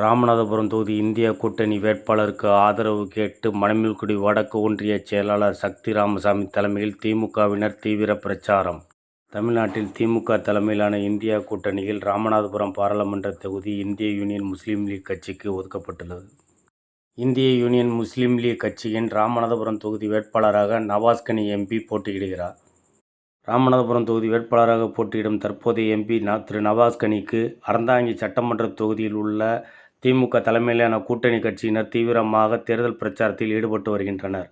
ராமநாதபுரம் தொகுதி இந்தியா கூட்டணி வேட்பாளருக்கு ஆதரவு கேட்டு மணமில்குடி வடக்கு ஒன்றிய செயலாளர் சக்தி ராமசாமி தலைமையில் திமுகவினர் தீவிர பிரச்சாரம். தமிழ்நாட்டில் திமுக தலைமையிலான இந்தியா கூட்டணியில் ராமநாதபுரம் பாராளுமன்ற தொகுதி இந்திய யூனியன் முஸ்லீம் லீக் கட்சிக்கு ஒதுக்கப்பட்டுள்ளது. இந்திய யூனியன் முஸ்லீம் லீக் கட்சியின் ராமநாதபுரம் தொகுதி வேட்பாளராக நவாஸ்கனி எம்பி போட்டியிடுகிறார். ராமநாதபுரம் தொகுதி வேட்பாளராக போட்டியிடும் தற்போதைய எம்பி திரு நவாஸ்கனிக்கு அறந்தாங்கி சட்டமன்ற தொகுதியில் உள்ள திமுக தலைமையிலான கூட்டணி கட்சியினர் தீவிரமாக தேர்தல் பிரச்சாரத்தில் ஈடுபட்டு வருகின்றனர்.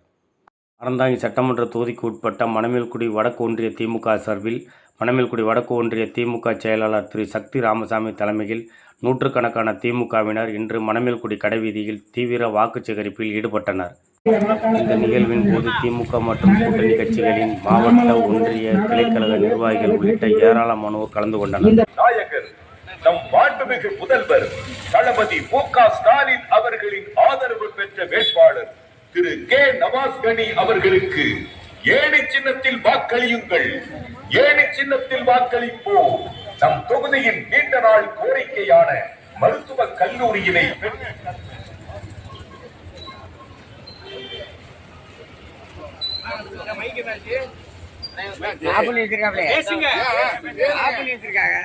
அறந்தாங்கி சட்டமன்ற தொகுதிக்கு உட்பட்ட மணமேல்குடி வடக்கு ஒன்றிய திமுக சார்பில் மணமேல்குடி வடக்கு ஒன்றிய திமுக செயலாளர் திரு. சக்தி ராமசாமி தலைமையில் நூற்றுக்கணக்கான திமுகவினர் இன்று மணமேல்குடி கடைவீதியில் தீவிர வாக்கு சேகரிப்பில் ஈடுபட்டனர். இந்த நிகழ்வின் போது திமுக மற்றும் கூட்டணி கட்சிகளின் மாவட்ட ஒன்றிய கிளைக்கழக நிர்வாகிகள் உள்ளிட்ட ஏராளமானோர் கலந்து கொண்டனர். நம் மாண்புமிகு முதல்வர் தளபதி மு க ஸ்டாலின் அவர்களின் ஆதரவு பெற்ற வேட்பாளர் திரு கே நவாஸ் கனி அவர்களுக்கு ஏனை சின்னத்தில் வாக்களியுங்கள். ஏனை சின்னத்தில் வாக்களிப்போம். நம் தொகுதியின் நீண்ட நாள் கோரிக்கையான மருத்துவக் கல்லூரியினை பெற்று ஆப்பிள் வச்சிருக்காப்ல ஆப்பிள் வச்சிருக்காங்க.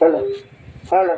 Hello hello